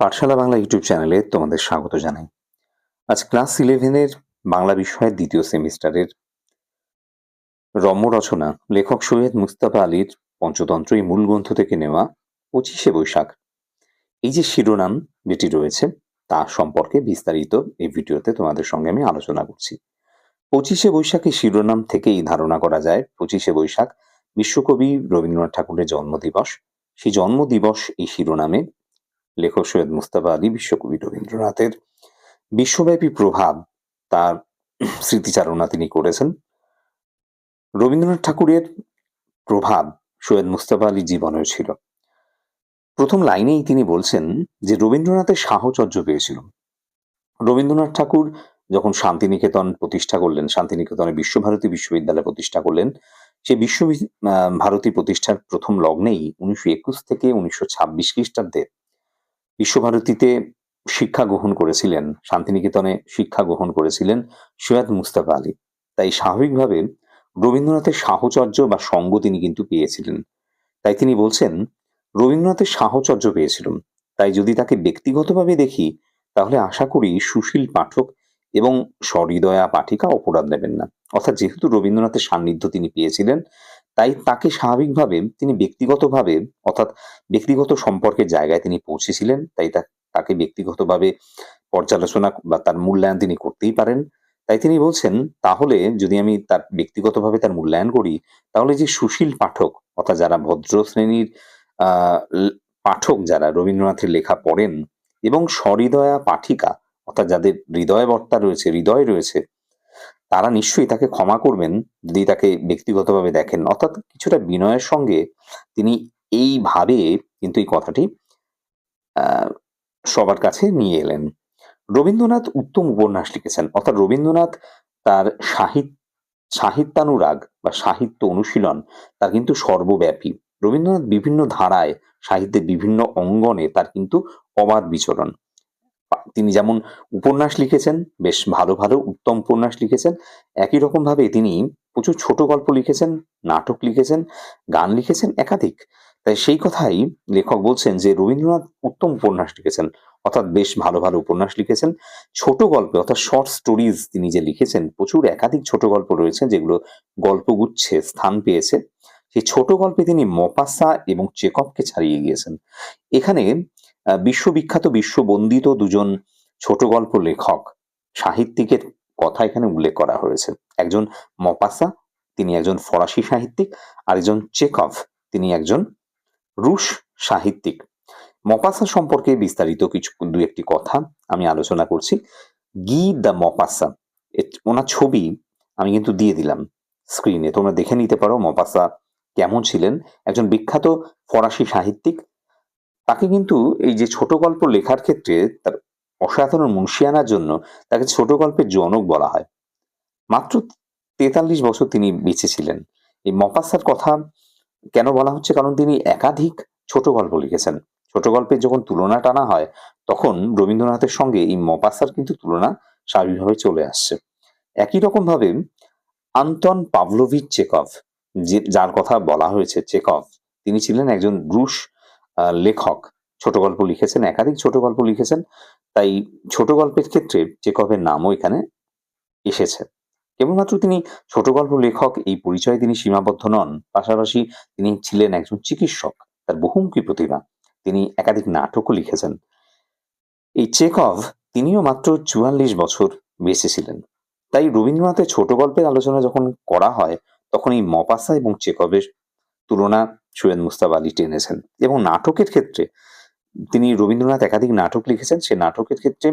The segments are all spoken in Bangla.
পাঠশালা বাংলা ইউটিউব চ্যানেলে তোমাদের স্বাগত জানাই। আজ ক্লাস ইলেভেনের বাংলা বিষয়ের দ্বিতীয় সেমিস্টারের রম্য রচনা লেখক সৈয়দ মুস্তাফা আলীর পঞ্চতন্ত্র এই মূল গ্রন্থ থেকে নেওয়া পঁচিশে বৈশাখ। এই যে শিরোনাম যেটি রয়েছে, তা সম্পর্কে বিস্তারিত এই ভিডিওতে তোমাদের সঙ্গে আমি আলোচনা করছি। পঁচিশে বৈশাখের শিরোনাম থেকেই ধারণা করা যায়, পঁচিশে বৈশাখ বিশ্বকবি রবীন্দ্রনাথ ঠাকুরের জন্মদিবস। সেই জন্মদিবস এই শিরোনামে লেখক সৈয়দ মুস্তাফা আলী, বিশ্বকবি রবীন্দ্রনাথের বিশ্বব্যাপী প্রভাব তার স্মৃতিচারণা তিনি করেছেন। রবীন্দ্রনাথ ঠাকুরের প্রভাব সৈয়দ মুস্তাফা আলীর জীবনেও ছিল। প্রথম লাইনেই তিনি বলছেন যে, রবীন্দ্রনাথের সাহচর্য পেয়েছিল। রবীন্দ্রনাথ ঠাকুর যখন শান্তিনিকেতন প্রতিষ্ঠা করলেন, শান্তিনিকেতনে বিশ্বভারতী বিশ্ববিদ্যালয় প্রতিষ্ঠা করলেন, সে বিশ্ব ভারতী প্রতিষ্ঠার প্রথম লগ্নেই উনিশশো একুশ থেকে উনিশশো ছাব্বিশ খ্রিস্টাব্দে বিশ্বভারতীতে শিক্ষা গ্রহণ করেছিলেন, শান্তিনিকেতনে শিক্ষা গ্রহণ করেছিলেন সৈয়দ মুস্তাফা আলী। তাই স্বাভাবিকভাবে রবীন্দ্রনাথের সাহচর্য বা সঙ্গ তিনি কিন্তু পেয়েছিলেন। তাই তিনি বলছেন, রবীন্দ্রনাথের সাহচর্য পেয়েছিলাম। তাই যদি তাকে ব্যক্তিগতভাবে দেখি, তাহলে আশা করি সুশীল পাঠক এবং সহৃদয়া পাঠিকা অপরাধ নেবেন না। অর্থাৎ যেহেতু রবীন্দ্রনাথের সান্নিধ্য তিনি পেয়েছিলেন তাই তাকে স্বাভাবিকভাবে তিনি ব্যক্তিগতভাবে, অর্থাৎ ব্যক্তিগত সম্পর্কের জায়গায় তিনি পৌঁছেছিলেন, তাই তাকে ব্যক্তিগতভাবে পর্যালোচনা বা তার মূল্যায়ন তিনি করতেই পারেন। তাই তিনি বলছেন, তাহলে যদি আমি তার ব্যক্তিগতভাবে তার মূল্যায়ন করি, তাহলে যে সুশীল পাঠক, অর্থাৎ যারা ভদ্র শ্রেণির পাঠক যারা রবীন্দ্রনাথের লেখা পড়েন এবং সহৃদয়া পাঠিকা, অর্থাৎ যাদের হৃদয় বর্তা রয়েছে, হৃদয় রয়েছে তারা নিশ্চয়ই তাকে ক্ষমা করবেন যদি তাকে ব্যক্তিগতভাবে দেখেন। অর্থাৎ কিছুটা বিনয়ের সঙ্গে তিনি এইভাবে কিন্তু এই কথাটি সবার কাছে নিয়ে এলেন। রবীন্দ্রনাথ উত্তম উপন্যাস লিখেছেন। অর্থাৎ রবীন্দ্রনাথ তার সাহিত্য সাহিত্যানুরাগ বা সাহিত্য অনুশীলন তার কিন্তু সর্বব্যাপী। রবীন্দ্রনাথ বিভিন্ন ধারায় সাহিত্যের বিভিন্ন অঙ্গনে তার কিন্তু অবাধ বিচরণ। তিনি যেমন উপন্যাস লিখেছেন, বেশ ভালো ভালো উত্তম উপন্যাস লিখেছেন, একই রকম ভাবে তিনি প্রচুর ছোট গল্প লিখেছেন, নাটক লিখেছেন, গান লিখেছেন একাধিক। তাই সেই কথাই লেখক বলছেন যে রবীন্দ্রনাথ উত্তম উপন্যাস লিখেছেন, অর্থাৎ বেশ ভালো ভালো উপন্যাস লিখেছেন। ছোট গল্পে, অর্থাৎ শর্ট স্টোরিজ তিনি যে লিখেছেন, প্রচুর একাধিক ছোট গল্প রয়েছে যেগুলো গল্পগুচ্ছে স্থান পেয়েছে। সেই ছোট গল্পে তিনি মপাসা এবং চেকপকে ছাড়িয়ে গিয়েছেন। এখানে বিশ্ববিখ্যাত বিশ্ববন্দিত দুজন ছোট গল্প লেখক। সাহিত্যিকের কথা এখানে উল্লেখ করা হয়েছে। একজন মপাসা, তিনি একজন ফরাসি সাহিত্যিক আর একজন চেকভ তিনি একজন রুশ সাহিত্যিক। মপাসা সম্পর্কে বিস্তারিত কিছু দু একটি কথা আমি আলোচনা করছি। গি দ্য মপাসা ওনার ছবি আমি কিন্তু দিয়ে দিলাম স্ক্রিনে। তোমরা দেখে নিতে পারো মপাসা কেমন ছিলেন। একজন বিখ্যাত ফরাসি সাহিত্যিক তাকে কিন্তু এই যে ছোট গল্প লেখার ক্ষেত্রে তার অসাধারণ মুন্সিয়ানার জন্য তাকে ছোট গল্পের জনক বলা হয়। মাত্র তেতাল্লিশ বছর তিনি বেঁচে ছিলেন। এই মপাসার কথা কেন বলা হচ্ছে? কারণ তিনি একাধিক ছোট গল্প লিখেছেন। ছোট গল্পের যখন তুলনা টানা হয়, তখন রবীন্দ্রনাথের সঙ্গে এই মপাসার কিন্তু তুলনা স্বাভাবিকভাবে চলে আসছে। একই রকম ভাবে আন্তন পাভলোভিচ চেকভ, যে যার কথা বলা হয়েছে, চেকভ, তিনি ছিলেন একজন রুশ লেখক ছোট গল্প লিখেছেন, একাধিক ছোট গল্প লিখেছেন। তাই ছোট গল্পের ক্ষেত্রে চেকভের নামও এখানে এসেছে। কেবলমাত্র তিনি ছোট গল্প লেখক, এই পরিচয়ে তিনি সীমাবদ্ধ নন। পাশাপাশি তিনি ছিলেন একজন চিকিৎসক, তার বহুমুখী প্রতিভা। তিনি একাধিক নাটকও লিখেছেন। এই চেকভ তিনিও মাত্র চুয়াল্লিশ বছর বেঁচে ছিলেন। তাই রবীন্দ্রনাথের ছোট গল্পের আলোচনা যখন করা হয়, তখন এই মপাসা এবং চেকভের তুলনা সৈয়দ মুস্তাব আলী টেনেছেন। এবং নাটকের ক্ষেত্রে তিনি রবীন্দ্রনাথ একাধিক নাটক লিখেছেন সে নাটকের ক্ষেত্রে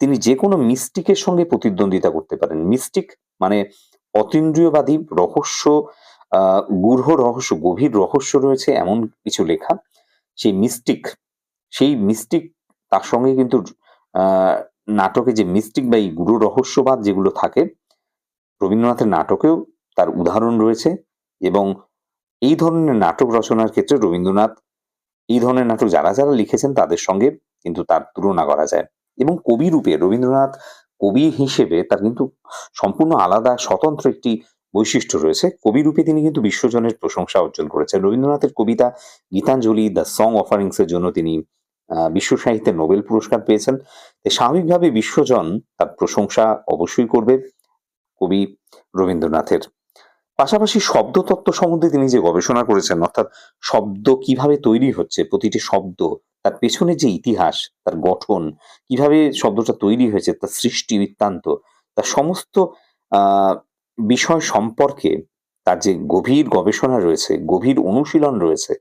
তিনি যে কোনো মিস্টিকের সঙ্গে প্রতিদ্বন্দ্বিতা করতে পারেন। মিস্টিক মানে অতীন্দ্রিয়বাদী, রহস্য গূঢ় রহস্য, গভীর রহস্য রয়েছে এমন কিছু লেখা। সেই মিস্টিক সেই মিস্টিক তার সঙ্গে কিন্তু নাটকে যে মিস্টিক বা এই গুরু রহস্যবাদ যেগুলো থাকে, রবীন্দ্রনাথের নাটকেও তার উদাহরণ রয়েছে এবং এই ধরনের নাটক রচনার ক্ষেত্রে রবীন্দ্রনাথ, এই ধরনের নাটক যারা যারা লিখেছেন তাদের সঙ্গে কিন্তু তার তুলনা করা যায়। এবং কবি রূপে রবীন্দ্রনাথ কবি হিসেবে তার কিন্তু সম্পূর্ণ আলাদা, স্বতন্ত্র একটি বৈশিষ্ট্য রয়েছে। কবি রূপে তিনি কিন্তু বিশ্বজনের প্রশংসা অর্জন করেছেন। রবীন্দ্রনাথের কবিতা গীতাঞ্জলি দ্য সং অফারিংস এর জন্য তিনি বিশ্ব সাহিত্যে নোবেল পুরস্কার পেয়েছেন। স্বাভাবিকভাবে বিশ্বজন তার প্রশংসা অবশ্যই করবে কবি রবীন্দ্রনাথের। পাশাপাশি শব্দতত্ত্ব সম্বন্ধে তিনি যে গবেষণা করেছেন, অর্থাৎ শব্দ কীভাবে তৈরি হচ্ছে, প্রতিটি শব্দ, তার পেছনে যে ইতিহাস, তার গঠন, কীভাবে শব্দটা তৈরি হয়েছে, তার সৃষ্টি বৃত্তান্ত, তার সমস্ত বিষয় সম্পর্কে তার যে গভীর গবেষণা রয়েছে, গভীর অনুশীলন রয়েছে,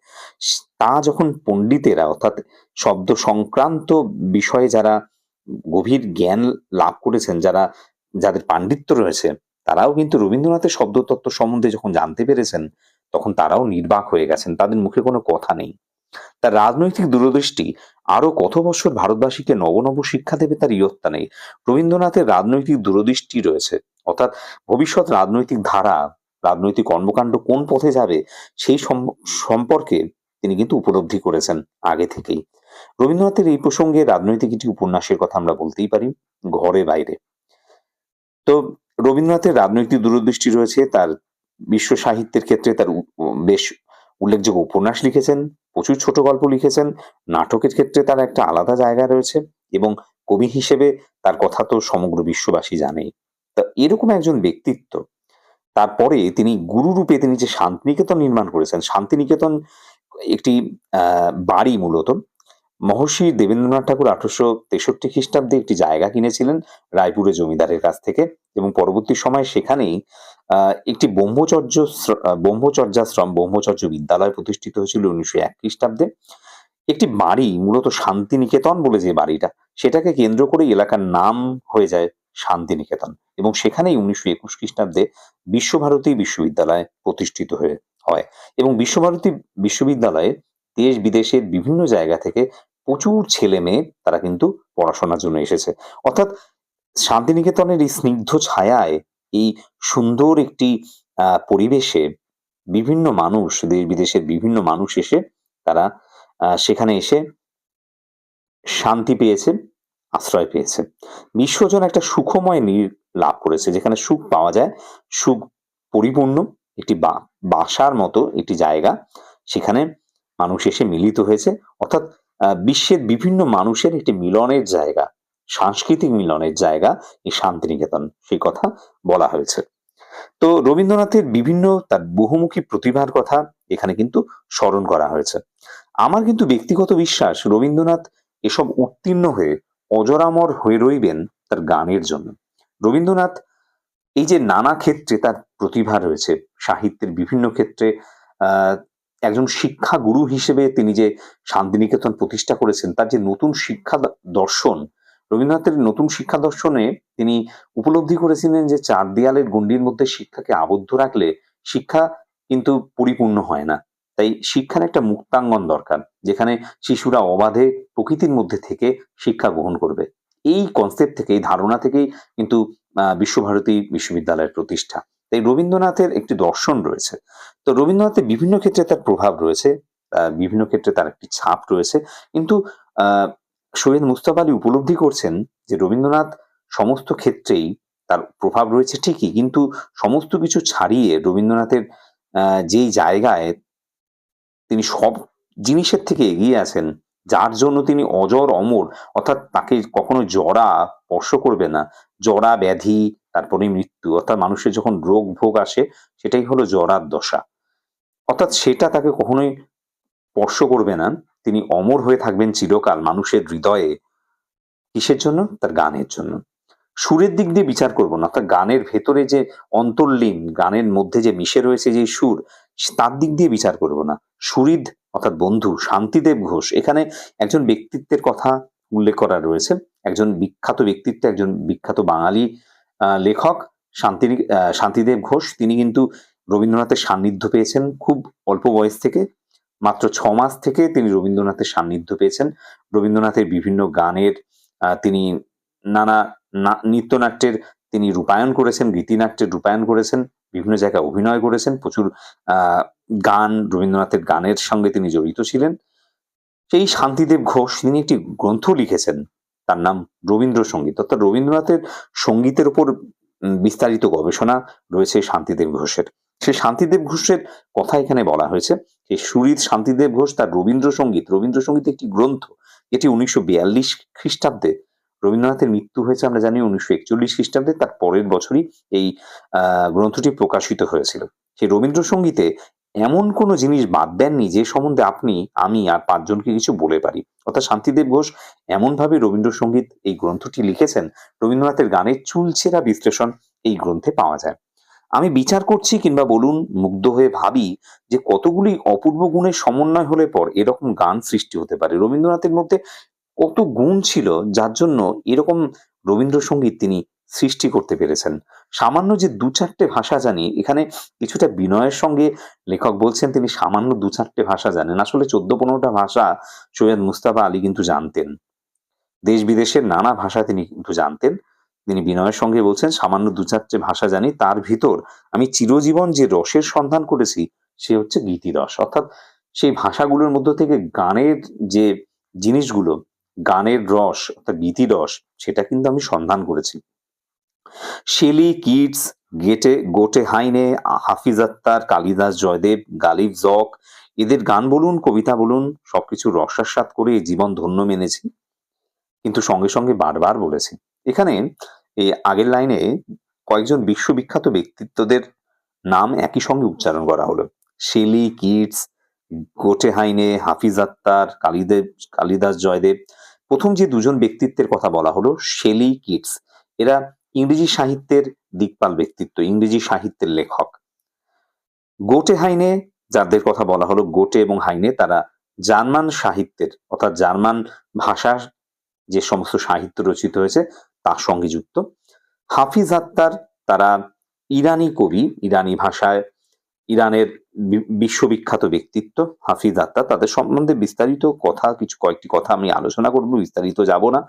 তা যখন পণ্ডিতেরা, অর্থাৎ শব্দ সংক্রান্ত বিষয়ে যারা গভীর জ্ঞান লাভ করেছেন, যারা, যাদের পাণ্ডিত্য রয়েছে তারাও কিন্তু রবীন্দ্রনাথের শব্দতত্ত্ব সম্বন্ধে যখন জানতে পেরেছেন, তখন তারাও নির্বাক হয়ে গেছেন, তাদের মুখে কোনো কথা নেই। তার রাজনৈতিক দূরদৃষ্টি আরও কত বছর ভারতবাসীকে নব নব শিক্ষা দেবে তার ইয়ত্তা নেই। রবীন্দ্রনাথের রাজনৈতিক দূরদৃষ্টি রয়েছে, অর্থাৎ ভবিষ্যৎ রাজনৈতিক ধারা, রাজনৈতিক কর্মকাণ্ড কোন পথে যাবে সেই সম- সম্পর্কে তিনি কিন্তু উপলব্ধি করেছেন আগে থেকেই। রবীন্দ্রনাথের এই প্রসঙ্গে রাজনৈতিক একটি উপন্যাসের কথা আমরা বলতেই পারি, ঘরে বাইরে। তো রবীন্দ্রনাথের রাজনৈতিক দূরদৃষ্টি রয়েছে, তার বিশ্ব সাহিত্যের ক্ষেত্রে তার বেশ উল্লেখযোগ্য উপন্যাস লিখেছেন, প্রচুর ছোট গল্প লিখেছেন, নাটকের ক্ষেত্রে তার একটা আলাদা জায়গা রয়েছে এবং কবি হিসেবে তার কথা তো সমগ্র বিশ্ববাসী জানেই তা এরকম একজন ব্যক্তিত্ব, তারপরে তিনি গুরুরূপে তিনি যে শান্তিনিকেতন নির্মাণ করেছেন, শান্তিনিকেতন একটি বাড়ি মূলত মহর্ষি দেবেন্দ্রনাথ ঠাকুর আঠারোশো তেষট্টি খ্রিস্টাব্দে একটি জায়গা কিনেছিলেন রায়পুরে জমিদারের কাছ থেকে এবং পরবর্তী সময় সেখানেই একটি ব্রহ্মচর্য ব্রহ্মচর্যাশ্রম, ব্রহ্মচর্য বিদ্যালয় প্রতিষ্ঠিত হয়েছিল উনিশশো এক খ্রিস্টাব্দে। একটি বাড়ি, মূলত শান্তিনিকেতন বলে যে বাড়িটা, সেটাকে কেন্দ্র করে এলাকার নাম হয়ে যায় শান্তিনিকেতন এবং সেখানেই উনিশশো একুশ খ্রিস্টাব্দে বিশ্বভারতী বিশ্ববিদ্যালয় প্রতিষ্ঠিত হয়ে হয় এবং বিশ্বভারতী বিশ্ববিদ্যালয়ে দেশ বিদেশের বিভিন্ন জায়গা থেকে প্রচুর ছেলে মেয়ে তারা কিন্তু পড়াশোনার জন্য এসেছে। অর্থাৎ শান্তিনিকেতনের এই স্নিগ্ধ ছায়ায়, এই সুন্দর একটি পরিবেশে বিভিন্ন মানুষ, দেশ বিদেশের বিভিন্ন মানুষ এসে তারা সেখানে এসে শান্তি পেয়েছে, আশ্রয় পেয়েছে। বিশ্বজন একটা সুখময় নীড় লাভ করেছে, যেখানে সুখ পাওয়া যায়। সুখ পরিপূর্ণ, একটি বাসার মতো একটি জায়গা, সেখানে মানুষ এসে মিলিত হয়েছে। অর্থাৎ বিশ্বের বিভিন্ন মানুষের একটি মিলনের জায়গা, সাংস্কৃতিক মিলনের জায়গা এই শান্তিনিকেতন। সেই কথা বলা হয়েছে। তো রবীন্দ্রনাথের বিভিন্ন তার বহুমুখী প্রতিভার কথা এখানে কিন্তু স্মরণ করা হয়েছে। আমার কিন্তু ব্যক্তিগত বিশ্বাস রবীন্দ্রনাথ এসব উত্তীর্ণ হয়ে অজরামর হয়ে রইবেন তার গানের জন্য। রবীন্দ্রনাথ এই যে নানা ক্ষেত্রে তার প্রতিভা রয়েছে, সাহিত্যের বিভিন্ন ক্ষেত্রে একজন শিক্ষা গুরু হিসেবে তিনি যে শান্তিনিকেতন প্রতিষ্ঠা করেছেন, তার যে নতুন শিক্ষা দর্শন, রবীন্দ্রনাথের নতুন শিক্ষা দর্শনে তিনি উপলব্ধি করেছিলেন যে চার দেয়ালের গণ্ডির মধ্যে শিক্ষাকে আবদ্ধ রাখলে শিক্ষা কিন্তু পরিপূর্ণ হয় না। তাই শিক্ষার একটা মুক্তাঙ্গন দরকার, যেখানে শিশুরা অবাধে প্রকৃতির মধ্যে থেকে শিক্ষা গ্রহণ করবে। এই কনসেপ্ট থেকে, এই ধারণা থেকেই কিন্তু বিশ্বভারতী বিশ্ববিদ্যালয়ের প্রতিষ্ঠা। তাই রবীন্দ্রনাথের একটি দর্শন রয়েছে। তো রবীন্দ্রনাথের বিভিন্ন ক্ষেত্রে তার প্রভাব রয়েছে বিভিন্ন ক্ষেত্রে তার একটি ছাপ রয়েছে। কিন্তু সৈয়দ মুস্তফা আলী উপলব্ধি করছেন যে রবীন্দ্রনাথ সমস্ত ক্ষেত্রেই তার প্রভাব রয়েছে ঠিকই, কিন্তু সমস্ত কিছু ছাড়িয়ে রবীন্দ্রনাথের যেই জায়গায় তিনি সব জিনিসের থেকে এগিয়ে আছেন, যার জন্য তিনি অজর অমর, অর্থাৎ তাকে কখনো জরা স্পর্শ করবে না। জরা, ব্যাধি তারপরে মৃত্যু। অর্থাৎ মানুষের যখন রোগ ভোগ আসে, সেটাই হলো জরার দশা। অর্থাৎ সেটা তাকে কখনোই স্পর্শ করবে না। তিনি অমর হয়ে থাকবেন চিরকাল মানুষের হৃদয়ে। কিসের জন্য? তার গানের জন্য। সুরের দিক দিয়ে বিচার করব না। অর্থাৎ গানের ভেতরে যে অন্তর্লীন, গানের মধ্যে যে মিশে রয়েছে যে সুর, তার দিক দিয়ে বিচার করব না। সুরিদ, অর্থাৎ বন্ধু, শান্তিদেব ঘোষ, এখানে একজন ব্যক্তিত্বের কথা উল্লেখ করা রয়েছে। একজন বিখ্যাত ব্যক্তিত্ব, একজন বিখ্যাত বাঙালি লেখক শান্তি শান্তিদেব ঘোষ। তিনি কিন্তু রবীন্দ্রনাথের সান্নিধ্য পেয়েছেন খুব অল্প বয়স থেকে। মাত্র ছ মাস থেকে তিনি রবীন্দ্রনাথের সান্নিধ্য পেয়েছেন। রবীন্দ্রনাথের বিভিন্ন গানের তিনি নানা নৃত্যনাট্যের তিনি রূপায়ণ করেছেন, গীতিনাট্যের রূপায়ণ করেছেন, বিভিন্ন জায়গায় অভিনয় করেছেন, প্রচুর গান, রবীন্দ্রনাথের গানের সঙ্গে তিনি জড়িত ছিলেন। সেই শান্তিদেব ঘোষ, তিনি একটি গ্রন্থ লিখেছেন। তার নাম রবীন্দ্রসঙ্গীত। অর্থাৎ রবীন্দ্রনাথের সঙ্গীতের উপর বিস্তারিত গবেষণা রয়েছে শান্তিদেব ঘোষের। সেই শান্তিদেব ঘোষের কথা এখানে বলা হয়েছে। যে সুরিত শান্তিদেব ঘোষ তার রবীন্দ্রসঙ্গীত রবীন্দ্রসঙ্গীত একটি গ্রন্থ, এটি উনিশশো বিয়াল্লিশ খ্রিস্টাব্দে রবীন্দ্রনাথের মৃত্যু হয়েছে, আমরা জানি উনিশশো একচল্লিশ খ্রিস্টাব্দে, তার পরের বছরই এই গ্রন্থটি প্রকাশিত হয়েছিল। সেই রবীন্দ্রসঙ্গীতে এমন কোনো জিনিস বাদ দেননি যে সম্বন্ধে আপনি, আমি আর পাঁচজনকে কিছু বলে পারি। অর্থাৎ শান্তিদেব ঘোষ এমনভাবে রবীন্দ্রসঙ্গীত এই গ্রন্থটি লিখেছেন, রবীন্দ্রনাথের গানের চুলচেরা বিশ্লেষণ এই গ্রন্থে পাওয়া যায়। আমি বিচার করছি কিংবা বলুন, মুগ্ধ হয়ে ভাবি যে কতগুলি অপূর্ব গুণের সমন্বয় হলে পর এরকম গান সৃষ্টি হতে পারে। রবীন্দ্রনাথের মধ্যে কত গুণ ছিল যার জন্য এরকম রবীন্দ্রসঙ্গীত তিনি সৃষ্টি করতে পেরেছেন। সামান্য যে দু চারটে ভাষা জানি, এখানে কিছুটা বিনয়ের সঙ্গে লেখক বলছেন তিনি সামান্য দু চারটে ভাষা জানেন। আসলে চোদ্দ পনেরোটা ভাষা সৈয়দ মুস্তাফা আলী কিন্তু জানতেন। দেশ বিদেশের নানা ভাষা তিনি কিন্তু জানতেন। তিনি বিনয়ের সঙ্গে বলছেন, সামান্য দু চারটে ভাষা জানি, তার ভিতর আমি চিরজীবন যে রসের সন্ধান করেছি, সে হচ্ছে গীতিরস। অর্থাৎ সেই ভাষাগুলোর মধ্য থেকে গানের যে জিনিসগুলো, গানের রস, অর্থাৎ গীতিরস, সেটা কিন্তু আমি সন্ধান করেছি। শেলি কিডস, গেটে, গোটে হাইনে, হাফিজ আত্মার কালিদাস জয়দেব, গালিব জক, এদের গান বলুন, কবিতা বলুন, সবকিছু রসাস্বাদ করে জীবন ধন্য মেনেছি। কিন্তু সঙ্গে সঙ্গে বারবার বলেছি। এখানে এই আগের লাইনে কয়েকজন বিশ্ববিখ্যাত ব্যক্তিত্বদের নাম একই সঙ্গে উচ্চারণ করা হলো। Shelley Keats, Goethe Heine, Hafiz Attar কালিদেব, Kalidas Jaydev. প্রথম যে দুজন ব্যক্তিত্বের কথা বলা হলো, শেলি কিডস, এরা ইংরেজি সাহিত্যের দিকপাল ব্যক্তিত্ব, ইংরেজি সাহিত্যের লেখক। গোটে হাইনে যাদের কথা বলা হলো, গোটে এবং হাইনে তারা জার্মান সাহিত্যের, অর্থাৎ জার্মান ভাষার যে সমস্ত সাহিত্য রচিত হয়েছে, তার সঙ্গে যুক্ত। হাফিজ আত্তার তারা ইরানি কবি, ইরানি ভাষায় ইরানের বিশ্ববিখ্যাত ব্যক্তিত্ব। হাফিজ আত্তার তাদের সম্বন্ধে বিস্তারিত কথা, কিছু কয়েকটি কথা আমি আলোচনা করব, বিস্তারিত যাব না।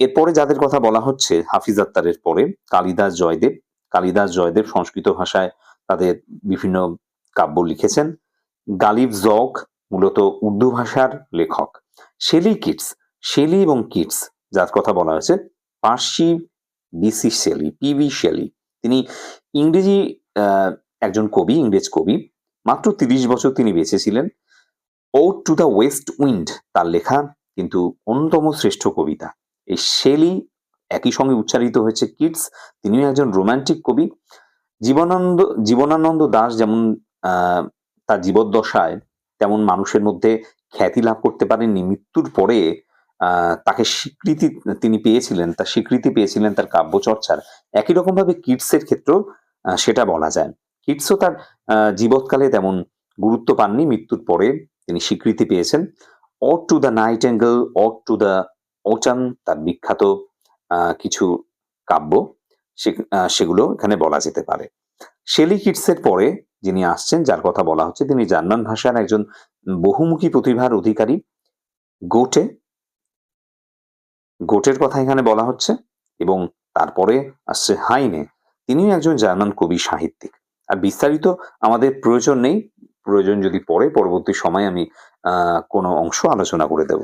এরপরে যাদের কথা বলা হচ্ছে, হাফিজ আত্তারের পরে, কালিদাস জয়দেব কালিদাস জয়দেব সংস্কৃত ভাষায় তাদের বিভিন্ন কাব্য লিখেছেন। গালিব জক মূলত উর্দু ভাষার লেখক। শেলি কিটস শেলি এবং কিটস যার কথা বলা হয়েছে, Percy Bysshe Shelley PB Shelley. তিনি ইংরেজি একজন কবি, ইংরেজ কবি। মাত্র তিরিশ বছর তিনি বেঁচে ছিলেন। Ode to the west wind তার লেখা, কিন্তু অন্যতম শ্রেষ্ঠ কবিতা। এই শেলি একই সঙ্গে উচ্চারিত হয়েছে কিডস। তিনিও একজন রোমান্টিক কবি। জীবনানন্দ জীবনানন্দ দাস যেমন তার জীবদ্দশায় তেমন মানুষের মধ্যে খ্যাতি লাভ করতে পারেননি। মৃত্যুর পরে তাকে স্বীকৃতি তিনি পেয়েছিলেন, তার স্বীকৃতি পেয়েছিলেন তার কাব্য চর্চার একই রকম ভাবে কিডসের ক্ষেত্রেও সেটা বলা যায়। কিডসও তার জীবৎকালে তেমন গুরুত্ব পাননি। মৃত্যুর পরে তিনি স্বীকৃতি পেয়েছেন। Ode to the nightingale ode to the autumn তার বিখ্যাত কিছু কাব্য সেগুলো এখানে বলা যেতে পারে। শেলি কিটসের পরে যিনি আসছেন, যার কথা বলা হচ্ছে, তিনি জার্মান ভাষার একজন বহুমুখী প্রতিভার অধিকারী। গোটে, গোটের কথা এখানে বলা হচ্ছে এবং তারপরে আসছে হাইনে। তিনিও একজন জার্মান কবি সাহিত্যিক। আর বিস্তারিত আমাদের প্রয়োজন নেই। প্রয়োজন যদি পরে পরবর্তী সময় আমি কোনো অংশ আলোচনা করে দেব।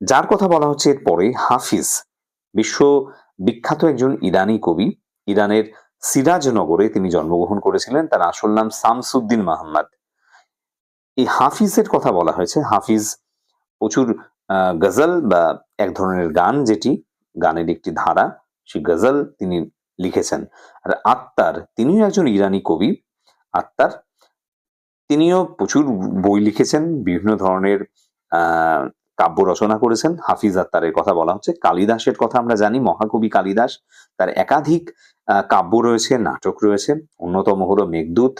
যার কথা বলা হচ্ছে এরপরে হাফিজ। বিশ্ব বিখ্যাত একজন ইরানি কবি। ইরানের সিরাজনগরে তিনি জন্মগ্রহণ করেছিলেন। তার আসল নাম শামসুদ্দিন মাহমদ। এই হাফিজের কথা বলা হয়েছে। হাফিজ প্রচুর গজল বা এক ধরনের গান যেটি, গানের একটি ধারা, সেই গজল তিনি লিখেছেন। আর আত্মার, তিনিও একজন ইরানি কবি, আত্মার। তিনিও প্রচুর বই লিখেছেন। বিভিন্ন ধরনের কাব্য রচনা করেছেন হাফিজ আত্তারের কথা বলা হচ্ছে। কালিদাসের কথা আমরা জানি, মহাকবি কালিদাস। তার একাধিক কাব্য রয়েছে, নাটক রয়েছে। অন্যতম হলো মেঘদূত,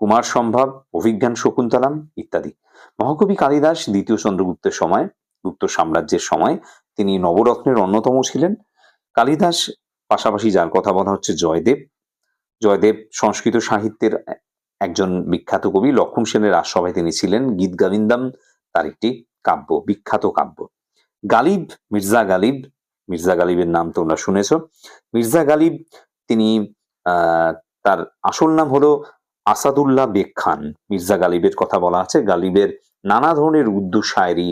কুমার সম্ভব, অভিজ্ঞান শকুন্তলাম ইত্যাদি। মহাকবি কালিদাস দ্বিতীয় চন্দ্রগুপ্তের সময়, গুপ্ত সাম্রাজ্যের সময়, তিনি নবরত্নের অন্যতম ছিলেন। কালিদাস পাশাপাশি যার কথা বলা হচ্ছে জয়দেব। জয়দেব সংস্কৃত সাহিত্যের একজন বিখ্যাত কবি। লক্ষণ সেনের রাজসভায় তিনি ছিলেন। গীত গোবিন্দম তার একটি কাব্য, বিখ্যাত কাব্য। গালিব, মির্জা গালিব, মির্জা গালিবের নাম তোমরা শুনেছ। মির্জা গালিব, তিনি তার আসল নাম হলো আসাদুল্লাহ বেগ খান। মির্জা গালিবের কথা বলা আছে। গালিবের নানা ধরনের উর্দু শায়েরি,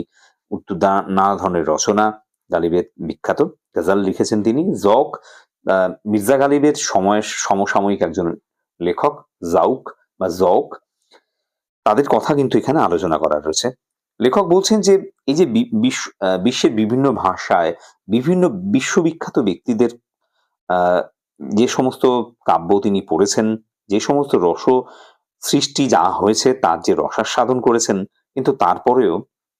উর্দু নানা ধরনের রচনা গালিবের বিখ্যাত। গজাল লিখেছেন তিনি। জক মির্জা গালিবের সময়ের সমসাময়িক একজন লেখক, জাউক বা জক তাদের কথা কিন্তু এখানে আলোচনা করা রয়েছে লেখক বলছেন যে এই যে বিশ্বের বিভিন্ন ভাষায় বিভিন্ন বিশ্ববিখ্যাত ব্যক্তিদের যে সমস্ত কাব্য তিনি পড়েছেন, যে সমস্ত রস সৃষ্টি যা হয়েছে তার যে রসাস্বাদন করেছেন, কিন্তু তারপরেও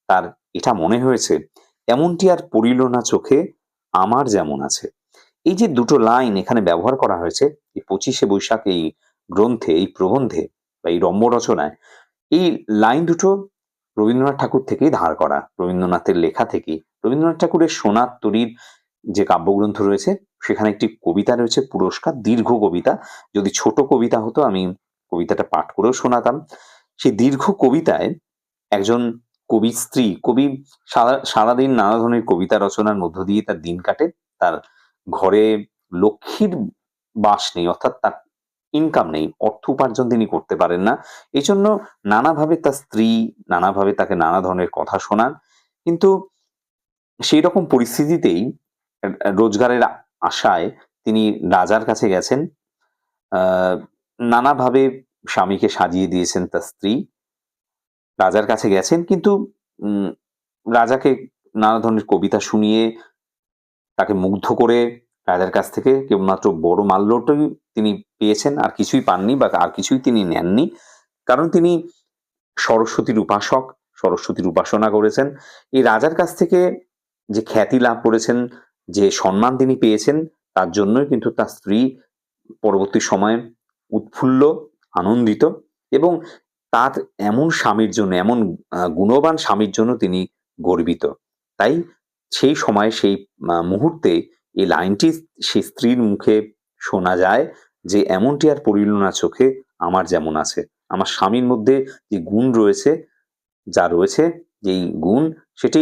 তার এটা মনে হয়েছে, এমনটি আর পড়িল না চোখে, আমার যেমন আছে। এই যে দুটো লাইন এখানে ব্যবহার করা হয়েছে, এই পঁচিশে বৈশাখ এই গ্রন্থে, এই প্রবন্ধে বা এই রম্য রচনায়, এই লাইন দুটো রবীন্দ্রনাথ ঠাকুর থেকেই ধার করা, রবীন্দ্রনাথের লেখা থেকেই। রবীন্দ্রনাথ ঠাকুরের সোনার তরীর যে কাব্যগ্রন্থ রয়েছে, সেখানে একটি কবিতা রয়েছে, পুরস্কার, দীর্ঘ কবিতা। যদি ছোট কবিতা হতো, আমি কবিতাটা পাঠ করেও শোনাতাম। সেই দীর্ঘ কবিতায় একজন কবি স্ত্রী, কবি সারা- সারাদিন নানা ধরনের কবিতা রচনার মধ্য দিয়ে তার দিন কাটে। তার ঘরে লক্ষ্মীর বাস নেই, অর্থাৎ তার ইনকাম নেই, অর্থ উপার্জন তিনি করতে পারেন না। এই জন্য নানাভাবে তার স্ত্রী, নানাভাবে তাকে নানা ধরনের কথা শোনান। কিন্তু সেই রকম পরিস্থিতিতেই রোজগারের আশায় তিনি রাজার কাছে গেছেন। নানাভাবে স্বামীকে সাজিয়ে দিয়েছেন তার স্ত্রী। রাজার কাছে গেছেন কিন্তু রাজাকে নানা ধরনের কবিতা শুনিয়ে তাকে মুগ্ধ করে রাজার কাছ থেকে কেবলমাত্র বড় মাল্যটাই তিনি পেয়েছেন, আর কিছুই পাননি বা আর কিছুই তিনি নেননি। কারণ তিনি সরস্বতীর উপাসক সরস্বতীর উপাসনা করেছেন। এই রাজার কাছ থেকে যে খ্যাতি লাভ করেছেন, যে সম্মান তিনি পেয়েছেন, তার জন্যই কিন্তু তার স্ত্রী পরবর্তী সময়ে উৎফুল্ল, আনন্দিত এবং তার এমন স্বামীর জন্য, এমন গুণবান স্বামীর জন্য তিনি গর্বিত। তাই সেই সময়, সেই মুহূর্তে এই লাইনটি সে স্ত্রীর মুখে শোনা যায় যে, এমনটি আর পড়িল না চোখে, আমার যেমন আছে। আমার স্বামীর মধ্যে যে গুণ রয়েছে, যা রয়েছে, যেই গুণ, সেটি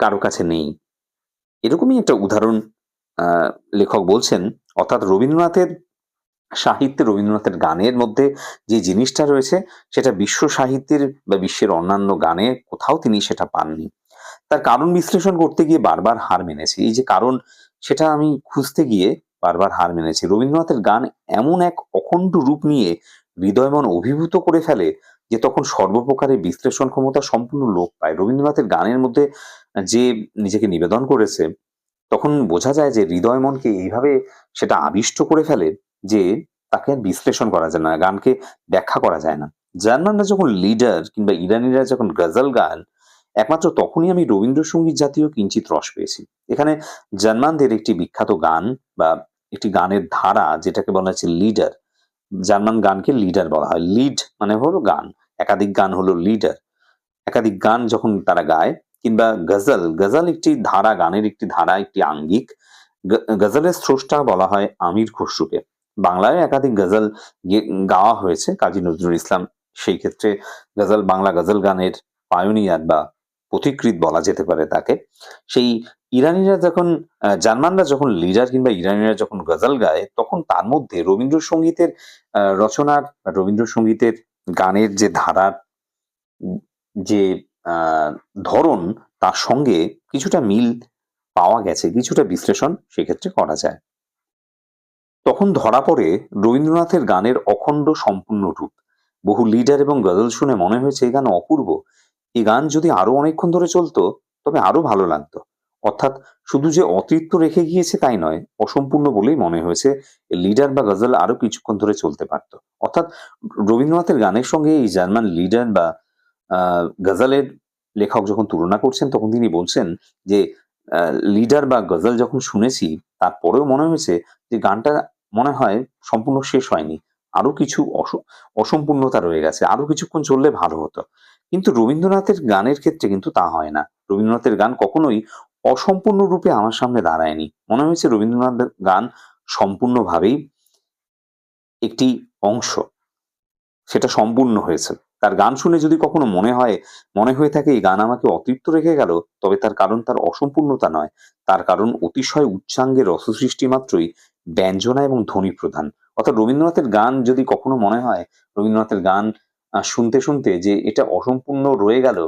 কারও কাছে নেই। এরকমই একটা উদাহরণ লেখক বলছেন, অর্থাৎ রবীন্দ্রনাথের সাহিত্যে, রবীন্দ্রনাথের গানের মধ্যে যে জিনিসটা রয়েছে, সেটা বিশ্ব সাহিত্যের বা বিশ্বের অন্যান্য গানে কোথাও তিনি সেটা পাননি। তার কারণ বিশ্লেষণ করতে গিয়ে বারবার হার মেনেছে। এই যে কারণ সেটা আমি খুঁজতে গিয়ে বারবার হার মেনেছি। রবীন্দ্রনাথের গান এমন এক অখণ্ড রূপ নিয়ে হৃদয়মন অভিভূত করে ফেলে যে তখন সর্বপ্রকারের বিশ্লেষণ ক্ষমতা সম্পূর্ণ লোপ পায়। রবীন্দ্রনাথের গানের মধ্যে যে নিজেকে নিবেদন করেছে, তখন বোঝা যায় যে হৃদয় মনকে এইভাবে সেটা আবিষ্ট করে ফেলে যে তাকে আর বিশ্লেষণ করা যায় না, গানকে ব্যাখ্যা করা যায় না। জার্মানরা যখন লিডার কিংবা ইরানিরা যখন গজল গান একমাত্র তখনই আমি রবীন্দ্রসঙ্গীত জাতীয় কিঞ্চিত রস পেয়েছি। এখানে জার্মানদের একটি বিখ্যাত গান বা একটি গানের ধারা যেটাকে বলা হচ্ছে লিডার জার্মান গানকে লিডার বলা হয়। লিড মানে হলো গান, একাধিক গান হলো লিডার। একাধিক গান যখন তারা গায়, কিংবা গজল গজল একটি ধারা, গানের একটি ধারা, একটি আঙ্গিক। গজলের স্রষ্টা বলা হয় আমির খসরুকে। বাংলায় একাধিক গজল গাওয়া হয়েছে, কাজী নজরুল ইসলাম সেই ক্ষেত্রে গজল, বাংলা গজল গানের পায়োনিয়ার বা পথিকৃৎ বলা যেতে পারে তাকে। সেই ইরানিরা যখন জার্মানরা যখন লিডার কিংবা ইরানিরা যখন গজল গায়, তখন তার মধ্যে রবীন্দ্রসঙ্গীতের রচনার, রবীন্দ্রসঙ্গীতের গানের যে ধারার, যে ধরন, তার সঙ্গে কিছুটা মিল পাওয়া গেছে, কিছুটা বিশ্লেষণ সেক্ষেত্রে করা যায়। তখন ধরা পড়ে রবীন্দ্রনাথের গানের অখণ্ড সম্পূর্ণ রূপ। বহু লিডার এবং গজল শুনে মনে হয়েছে এই গান অপূর্ব। এই গান যদি আরও অনেকক্ষণ ধরে চলতো, তবে আরও ভালো লাগতো। অর্থাৎ শুধু যে অতৃপ্ত রেখে গিয়েছে তাই নয়, অসম্পূর্ণ বলেই মনে হয়েছে লিডার বা গজল আরও কিছুক্ষণ ধরে চলতে পারত। অর্থাৎ রবীন্দ্রনাথের গানের সঙ্গে এই জার্মান লিডার বা গজলের লেখক যখন তুলনা করছেন, তখন তিনি বলছেন যে লিডার বা গজল যখন শুনেছি, তারপরেও মনে হয়েছে যে গানটা মনে হয় সম্পূর্ণ শেষ হয়নি। আরও কিছু অস- অসম্পূর্ণতা রয়ে গেছে। আরও কিছুক্ষণ চললে ভালো হতো। কিন্তু রবীন্দ্রনাথের গানের ক্ষেত্রে কিন্তু তা হয় না। রবীন্দ্রনাথের গান কখনোই অসম্পূর্ণ রূপে আমার সামনে দাঁড়ায়নি। মনে হয়েছে রবীন্দ্রনাথের গান সম্পূর্ণভাবেই একটি অংশ। সেটা সম্পূর্ণ হয়েছে। তার গান শুনে যদি কখনো মনে হয়, মনে হয়ে থাকে এই গান আমাকে অতৃপ্ত রেখে গেল, তবে তার কারণ তার অসম্পূর্ণতা নয়। তার কারণ অতিশয় উচ্চাঙ্গের রসসৃষ্টি মাত্রই ব্যঞ্জনা এবং ধ্বনি প্রধান। অর্থাৎ রবীন্দ্রনাথের গান যদি কখনো মনে হয়, রবীন্দ্রনাথের গান শুনতে শুনতে যে এটা অসম্পূর্ণ রয়ে গেল,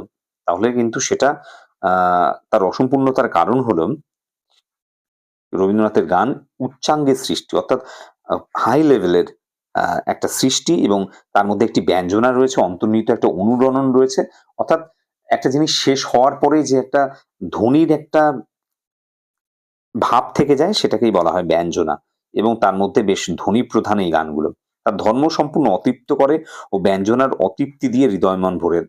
তাহলে কিন্তু সেটা তার অসম্পূর্ণতার কারণ হলো রবীন্দ্রনাথের গান উচ্চাঙ্গের সৃষ্টি, অর্থাৎ হাই লেভেলের একটা সৃষ্টি এবং তার মধ্যে একটি ব্যঞ্জনা রয়েছে, অন্তর্নিহিত একটা অনুরণন রয়েছে, অর্থাৎ একটা জিনিস শেষ হওয়ার পরে যে একটা ধ্বনির একটা ভাব থেকে যায়, সেটাকেই বলা হয় ব্যঞ্জনা এবং তার মধ্যে বেশ ধ্বনি প্রধান এই গানগুলো। তার ধর্ম সম্পূর্ণ অতৃপ্ত করে ও ব্যঞ্জনার অতৃপ্তি দিয়ে হৃদয়মন ভরে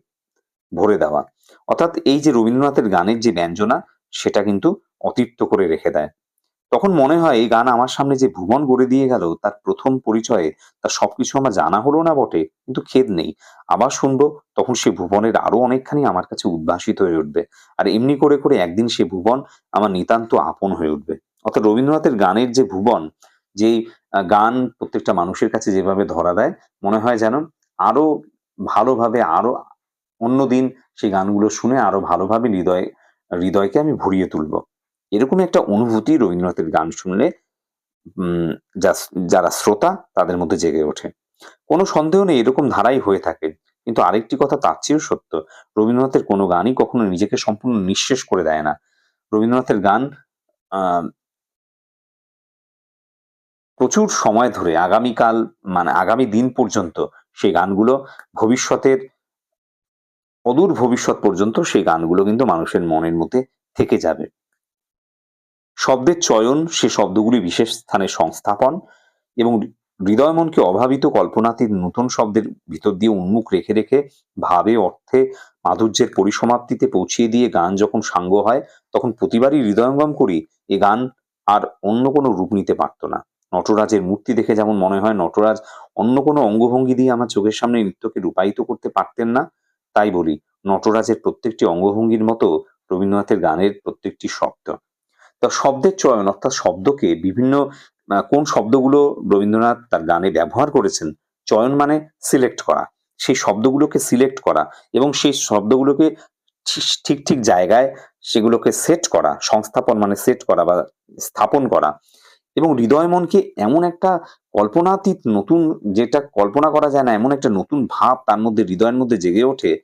ভরে দেওয়া। অর্থাৎ এই যে রবীন্দ্রনাথের গানের যে ব্যঞ্জনা, সেটা কিন্তু অতৃপ্ত করে রেখে দেয়। তখন মনে হয় এই গান আমার সামনে যে ভুবন গড়ে দিয়ে গেল, তার প্রথম পরিচয়ে তার সবকিছু আমার জানা হলো না বটে, কিন্তু খেদ নেই। আবার শুনব, তখন সে ভুবনের আরও অনেকখানি আমার কাছে উদ্ভাসিত হয়ে উঠবে। আর এমনি করে করে একদিন সে ভুবন আমার নিতান্ত আপন হয়ে উঠবে। অর্থাৎ রবীন্দ্রনাথের গানের যে ভুবন যে আহ, গান প্রত্যেকটা মানুষের কাছে যেভাবে ধরা দেয় মনে হয় যেন আরও ভালোভাবে আরও অন্যদিন সেই গানগুলো শুনে আরও ভালোভাবে হৃদয় হৃদয়কে আমি ভরিয়ে তুলবো। এরকম একটা অনুভূতি রবীন্দ্রনাথের গান শুনলে যারা শ্রোতা তাদের মধ্যে জেগে ওঠে। কোনো সন্দেহ নেই এরকম ধারাই হয়ে থাকে। কিন্তু আরেকটি কথা তার চেয়েও সত্য রবীন্দ্রনাথের কোনো গানই কখনো নিজেকে সম্পূর্ণ নিঃশেষ করে দেয় না। রবীন্দ্রনাথের গান প্রচুর সময় ধরে আগামীকাল মানে আগামী দিন পর্যন্ত সেই গানগুলো ভবিষ্যতের অদূর ভবিষ্যৎ পর্যন্ত সেই গানগুলো কিন্তু মানুষের মনের মধ্যে থেকে যাবে। শব্দের চয়ন, সে শব্দগুলি বিশেষ স্থানে সংস্থাপন এবং হৃদয় মনকে অভাবিত কল্পনাতীত নতুন শব্দের ভিতর দিয়ে উন্মুখ রেখে রেখে ভাবে, অর্থে, মাধুর্যের পরিসমাপ্তিতে পৌঁছিয়ে দিয়ে গান যখন সাঙ্গ হয়, তখন প্রতিবারই হৃদয়ঙ্গম করি, এ গান আর অন্য কোনো রূপ নিতে পারতো না। নটরাজের মূর্তি দেখে যেমন মনে হয় নটরাজ অন্য কোনো অঙ্গভঙ্গি দিয়ে আমার চোখের সামনে নৃত্যকে রূপায়িত করতে পারতেন না, তাই বলি, নটরাজের প্রত্যেকটি অঙ্গভঙ্গির মতো রবীন্দ্রনাথের গানের প্রত্যেকটি শব্দ। তো শব্দের চয়ন অর্থাৎ শব্দকে বিভিন্ন কোন শব্দগুলো রবীন্দ্রনাথ তার গানে ব্যবহার করেছেন, চয়ন মানে সিলেক্ট করা। সেই শব্দগুলোকে সিলেক্ট করা এবং সেই শব্দগুলোকে ঠিক- ঠিক জায়গায় সেগুলোকে সেট করা, সংস্থাপন মানে সেট করা বা স্থাপন করা। এবং হৃদয় মনকে এমন একটা কল্পনাতীত নতুন যেটা কল্পনা করা যায় না, এমন একটা নতুন ভাব তার মধ্যে, হৃদয়ের মধ্যে জেগে ওঠে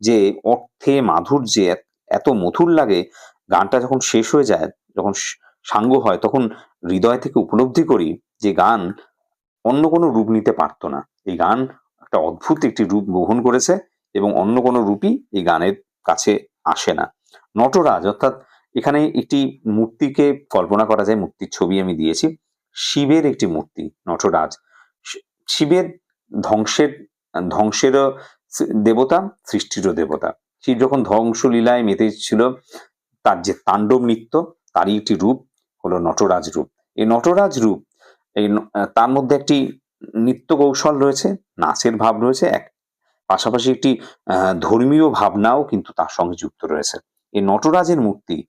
যে অর্থে, মাধুর্যে এত- মধুর লাগে। গানটা যখন শেষ হয়ে যায়, যখন সাঙ্গ হয়, তখন হৃদয় থেকে উপলব্ধি করি যে গান অন্য কোনো রূপ নিতে পারতো না। এই গান একটা অদ্ভুত একটি রূপ গ্রহণ করেছে এবং অন্য কোনো রূপই এই গানের কাছে আসে না। নটরাজ অর্থাৎ এখানে একটি মূর্তিকে কল্পনা করা যায়, মূর্তির ছবি আমি দিয়েছি। শিবের একটি মূর্তি, নটরাজ। শিবের ধ্বংসের ধ্বংসেরও সৃ- দেবতা সৃষ্টিরও দেবতা। শিব যখন ধ্বংসলীলায় মেতেছিল, তার যে তাণ্ডব নৃত্য, তারই একটি রূপ হলো নটরাজ রূপ। এই নটরাজ রূপ, এই তার মধ্যে একটি নৃত্য কৌশল রয়েছে, নাচের ভাব রয়েছে, এক, পাশাপাশি একটি ধর্মীয় ভাবনাও কিন্তু তার সঙ্গে যুক্ত রয়েছে। এই নটরাজের মূর্তি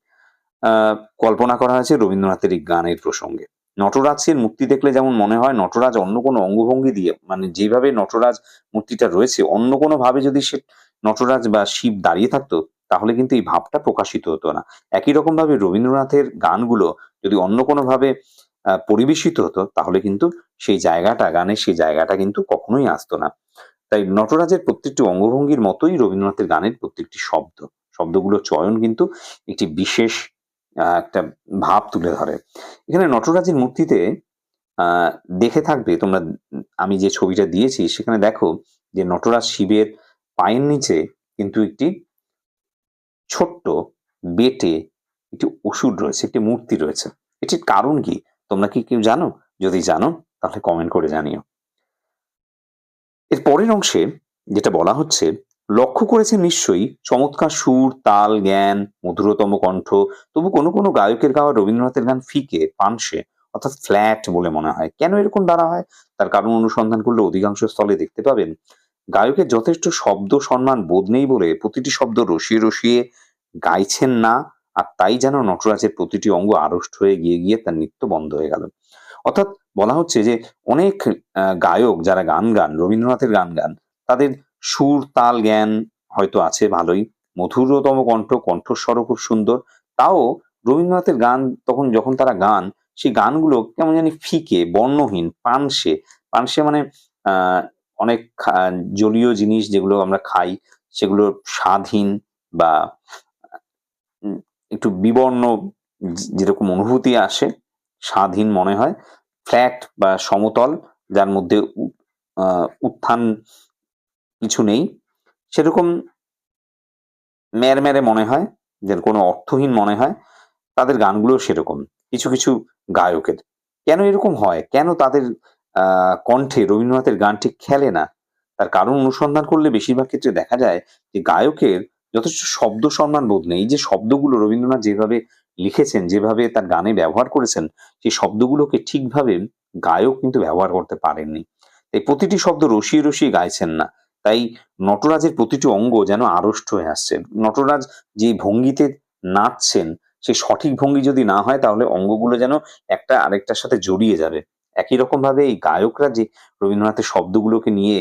কল্পনা করা হয়েছে রবীন্দ্রনাথের এই গানের প্রসঙ্গে। নটরাজের মূর্তি দেখলে যেমন মনে হয়, নটরাজ অন্য কোনো অঙ্গভঙ্গি দিয়ে মানে যেভাবে নটরাজ মূর্তিটা রয়েছে, অন্য কোনো ভাবে যদি সে নটরাজ বা শিব দাঁড়িয়ে থাকতো, তাহলে কিন্তু এই ভাবটা প্রকাশিত হতো না। একই রকম ভাবে রবীন্দ্রনাথের গানগুলো যদি অন্য কোনো ভাবে পরিবেশিত হতো, তাহলে কিন্তু সেই জায়গাটা, গানের সেই জায়গাটা কিন্তু কখনোই আসতো না। তাই নটরাজের প্রত্যেকটি অঙ্গভঙ্গির মতোই রবীন্দ্রনাথের গানের প্রত্যেকটি শব্দ। শব্দগুলো চয়ন কিন্তু একটি বিশেষ একটা ভাব তুলে ধরে। এখানে নটরাজের মূর্তিতে দেখে থাকবে তোমরা, আমি যে ছবিটা দিয়েছি, সেখানে দেখো যে নটরাজ শিবের পায়ের নিচে কিন্তু একটি ছোট্ট বেটে একটি ওষুধ রয়েছে, একটি মূর্তি রয়েছে। এটির কারণ কি? তোমরা কি কেউ জানো? যদি জানো, তাহলে কমেন্ট করে জানিও। এর পরের অংশে যেটা বলা হচ্ছে লক্ষ্য করেছেন নিশ্চয়ই চমৎকার সুর, তাল, জ্ঞান, মধুরতম কণ্ঠ, তবু কোনো কোনো গায়কের গাওয়া রবীন্দ্রনাথের গান ফিকে, পানসে, অর্থাৎ ফ্ল্যাট বলে মনে হয়। কেন এরকম দ্বারা হয়? তার কারণ অনুসন্ধান করলে অধিকাংশ স্থলে দেখতে পাবেন। গায়কের যথেষ্ট শব্দ সম্মান বোধ নেই বলে প্রতিটি শব্দ রসিয়ে রসিয়ে গাইছেন না, আর তাই যেন নটরাজের প্রতিটি অঙ্গ আড়ষ্ট হয়ে গিয়ে গিয়ে তার নৃত্য বন্ধ হয়ে গেল। অর্থাৎ বলা হচ্ছে যে অনেক গায়ক যারা গান গান, রবীন্দ্রনাথের গান গান, তাদের সুর, তাল, জ্ঞান হয়তো আছে, ভালোই। মধুরতম কণ্ঠ, কণ্ঠস্বরও খুব সুন্দর। তাও রবীন্দ্রনাথের গান, তখন যখন তারা গান, সেই গানগুলো কেমন জানি ফিকে, বর্ণহীন, পানসে। পানসে মানে অনেক জলীয় জিনিস যেগুলো আমরা খাই, সেগুলো স্বাধীন বা একটু বিবর্ণ যেরকম অনুভূতি আসে, স্বাধীন মনে হয়। ফ্ল্যাট বা সমতল, যার মধ্যে উত্থান কিছু নেই। সেরকম ম্যারম্যারে মনে হয় যে কোনো অর্থহীন মনে হয়, তাদের গানগুলো সেরকম। কিছু কিছু গায়কের। কেন এরকম হয়? কেন তাদের কণ্ঠে রবীন্দ্রনাথের গান ঠিক খেলে না? তার কারণ অনুসন্ধান করলে বেশিরভাগ ক্ষেত্রে দেখা যায় যে গায়কের যথেষ্ট শব্দ সম্মান বোধ নেই। যে শব্দগুলো রবীন্দ্রনাথ যেভাবে লিখেছেন, যেভাবে তার গানে ব্যবহার করেছেন, সেই শব্দগুলোকে ঠিকভাবে গায়ক কিন্তু ব্যবহার করতে পারেননি। এই প্রতিটি শব্দ রসিয়ে রসিয়ে গাইছেন না। তাই নটরাজের প্রতিটি অঙ্গ যেন আড়ষ্ট হয়ে আসছে। নটরাজ যে ভঙ্গিতে নাচছেন সেই সঠিক ভঙ্গি যদি না হয়, তাহলে অঙ্গগুলো যেন একটা আরেকটার সাথে জড়িয়ে যাবে। একই রকম ভাবে এই গায়করা যে রবীন্দ্রনাথের শব্দগুলোকে নিয়ে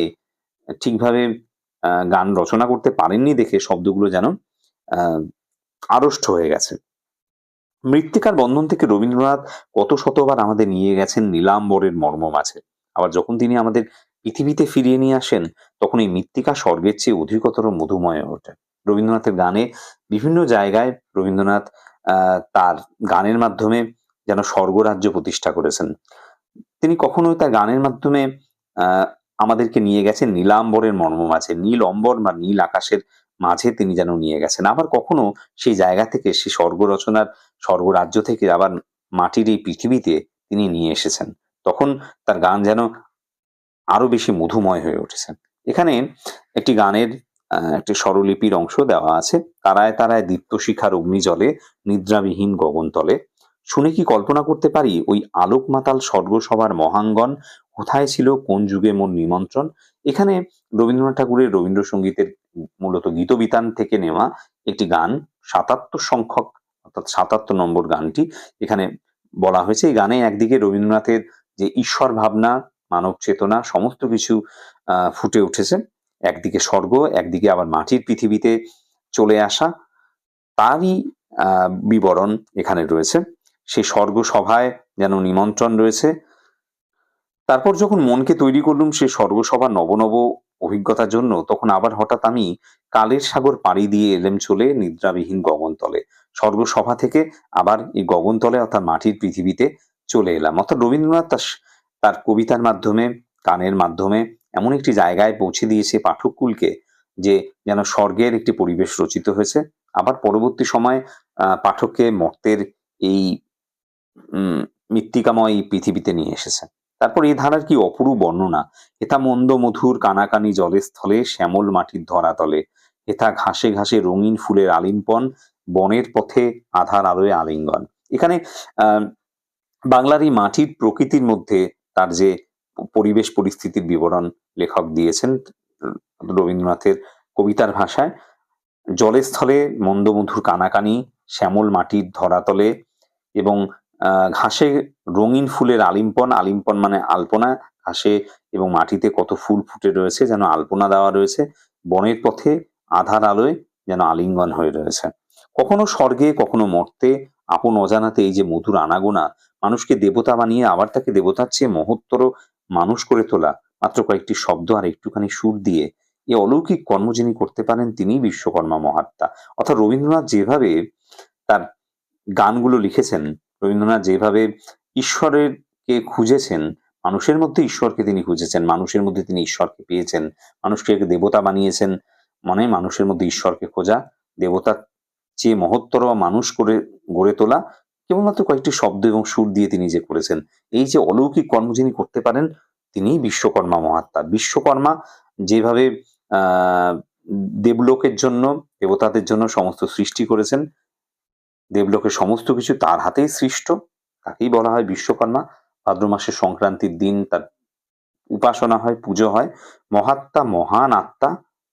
ঠিকভাবে গান রচনা করতে পারেননি দেখে শব্দগুলো যেন আড়ষ্ট হয়ে গেছে। মৃত্তিকার বন্ধন থেকে রবীন্দ্রনাথ কত শতবার আমাদের নিয়ে গেছেন নীলাম্বরের মর্ম মাঝে আবার যখন তিনি আমাদের পৃথিবীতে ফিরিয়ে নিয়ে আসেন, তখন এই মৃত্তিকা স্বর্গের চেয়ে অধিকতর মধুময় ওঠে। রবীন্দ্রনাথের গানে বিভিন্ন জায়গায় রবীন্দ্রনাথ তার গানের মাধ্যমে যেন স্বর্গরাজ্য প্রতিষ্ঠা করেছেন। তিনি কখনোই তার গানের মাধ্যমে আমাদেরকে নিয়ে গেছেন নীলাম্বরের মর্ম মাঝে, নীল অম্বর বা নীল আকাশের মাঝে তিনি যেন নিয়ে গেছেন। আবার কখনো সেই জায়গা থেকে, সেই স্বর্গ রচনার স্বর্গরাজ্য থেকে আবার মাটির এই পৃথিবীতে তিনি নিয়ে এসেছেন। তখন তার গান যেন আরও বেশি মধুময় হয়ে উঠেছে। এখানে একটি গানের একটি স্বরলিপির অংশ দেওয়া আছে। তারায় তারায় দীপ্ত শিখার অগ্নিজলে নিদ্রাবিহীন গগনতলে। শুনে কি কল্পনা করতে পারি ওই আলোক মাতাল স্বর্গসভার মহাঙ্গন কোথায় ছিল, কোন যুগে মন নিমন্ত্রণ? এখানে রবীন্দ্রনাথ ঠাকুরের রবীন্দ্রসঙ্গীতের মূলত গীতবিতান থেকে নেওয়া একটি গান, সাতাত্তর সংখ্যক, অর্থাৎ সাতাত্তর নম্বর গানটি। এখানে বলা হয়েছে এই গানে একদিকে রবীন্দ্রনাথের যে ঈশ্বর ভাবনা মানব চেতনা সমস্ত কিছু ফুটে উঠেছে। একদিকে স্বর্গ, একদিকে আবার মাটির পৃথিবীতে চলে আসা। তারই বিবরণ এখানে রয়েছে। সেই স্বর্গ সভায় যেন নিমন্ত্রণ রয়েছে। তারপর যখন মনকে তৈরি করলুম সে স্বর্গসভা নবনব অভিজ্ঞতার জন্য, তখন আবার হঠাৎ আমি কালের সাগর পাড়ি দিয়ে এলেম চলে নিদ্রাবিহীন গগনতলে। স্বর্গসভা থেকে আবার এই গগনতলে অর্থাৎ মাটির পৃথিবীতে চলে এলাম। অর্থাৎ রবীন্দ্রনাথ তার তার কবিতার মাধ্যমে, গানের মাধ্যমে এমন একটি জায়গায় পৌঁছে দিয়েছে পাঠককুলকে যে যেন স্বর্গের একটি পরিবেশ রচিত হয়েছে। আবার পরবর্তী সময় পাঠককে মর্তের এই মৃত্তিকাময় পৃথিবীতে নিয়ে এসেছে। তারপর এই ধারার কি অপরূপ বর্ণনা? হেথা মন্দ মধুর কানাকানি জলের স্থলে শ্যামল মাটির ধরাতলে হেথা ঘাসে ঘাসে রঙিন ফুলের আলিম্পন, বনের পথে আধার আলোয় আলিঙ্গন। এখানে বাংলার এই মাটির প্রকৃতির মধ্যে তার যে পরিবেশ পরিস্থিতির বিবরণ লেখক দিয়েছেন রবীন্দ্রনাথের কবিতার ভাষায়, জলের স্থলে মন্দমধুর কানাকানি, শ্যামল মাটির ধরাতলে এবং ঘাসে রঙিন ফুলের আলিম্পন আলিম্পন মানে আলপনা, ঘাসে এবং মাটিতে কত ফুল ফুটে রয়েছে যেন আলপনা দেওয়া রয়েছে, বনের পথে আধার আলোয় যেন আলিঙ্গন হয়ে রয়েছে। কখনো স্বর্গে, কখনো মর্তে আপন অজানাতে এই যে মধুর আনাগোনা, মানুষকে দেবতা বানিয়ে আবার তাকে দেবতার চেয়ে মহত্তর মানুষ করে তোলা, মাত্র কয়েকটি শব্দ আর একটুখানি সুর দিয়ে এই অলৌকিক কর্ম যিনি করতে পারেন তিনি বিশ্বকর্মা মহাত্মা। অর্থাৎ রবীন্দ্রনাথ যেভাবে তার গানগুলো লিখেছেন, রবীন্দ্রনাথ যেভাবে ঈশ্বরের কে খুঁজেছেন, মানুষের মধ্যে ঈশ্বরকে তিনি খুঁজেছেন, মানুষের মধ্যে তিনি ঈশ্বরকে পেয়েছেন, মানুষকে দেবতা বানিয়েছেন মানে মানুষের মধ্যে ঈশ্বরকে খোঁজা, দেবতার চেয়ে মহত্তর মানুষ করে গড়ে তোলা কেবলমাত্র কয়েকটি শব্দ এবং সুর দিয়ে তিনি যে করেছেন। এই যে অলৌকিক কর্ম যিনি করতে পারেন তিনি বিশ্বকর্মা মহাত্মা। বিশ্বকর্মা যেভাবে দেবলোকের জন্য, দেবতাদের জন্য সমস্ত সৃষ্টি করেছেন, দেবলোকের সমস্ত কিছু তার হাতেই সৃষ্ট, তাকেই বলা হয় বিশ্বকর্মা। ভাদ্র মাসের সংক্রান্তির দিন তার উপাসনা হয়, পুজো হয়। মহাত্মা মহান আত্মা,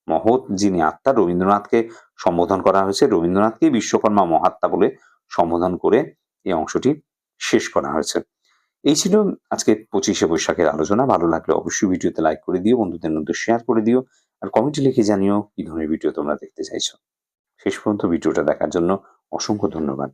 মহৎ যিনি আত্মা, রবীন্দ্রনাথকে সম্বোধন করা হয়েছে। রবীন্দ্রনাথকেই বিশ্বকর্মা মহাত্মা বলে সম্বোধন করে এই অংশটি শেষ করা হয়েছে। এই ছিল আজকে পঁচিশে বৈশাখের আলোচনা। ভালো লাগলে অবশ্যই ভিডিওতে লাইক করে দিও, বন্ধুদের মধ্যে শেয়ার করে দিও আর কমেন্টে লিখে জানিও কি ধরনের ভিডিও তোমরা দেখতে চাইছো। শেষ পর্যন্ত ভিডিওটা দেখার জন্য অসংখ্য ধন্যবাদ।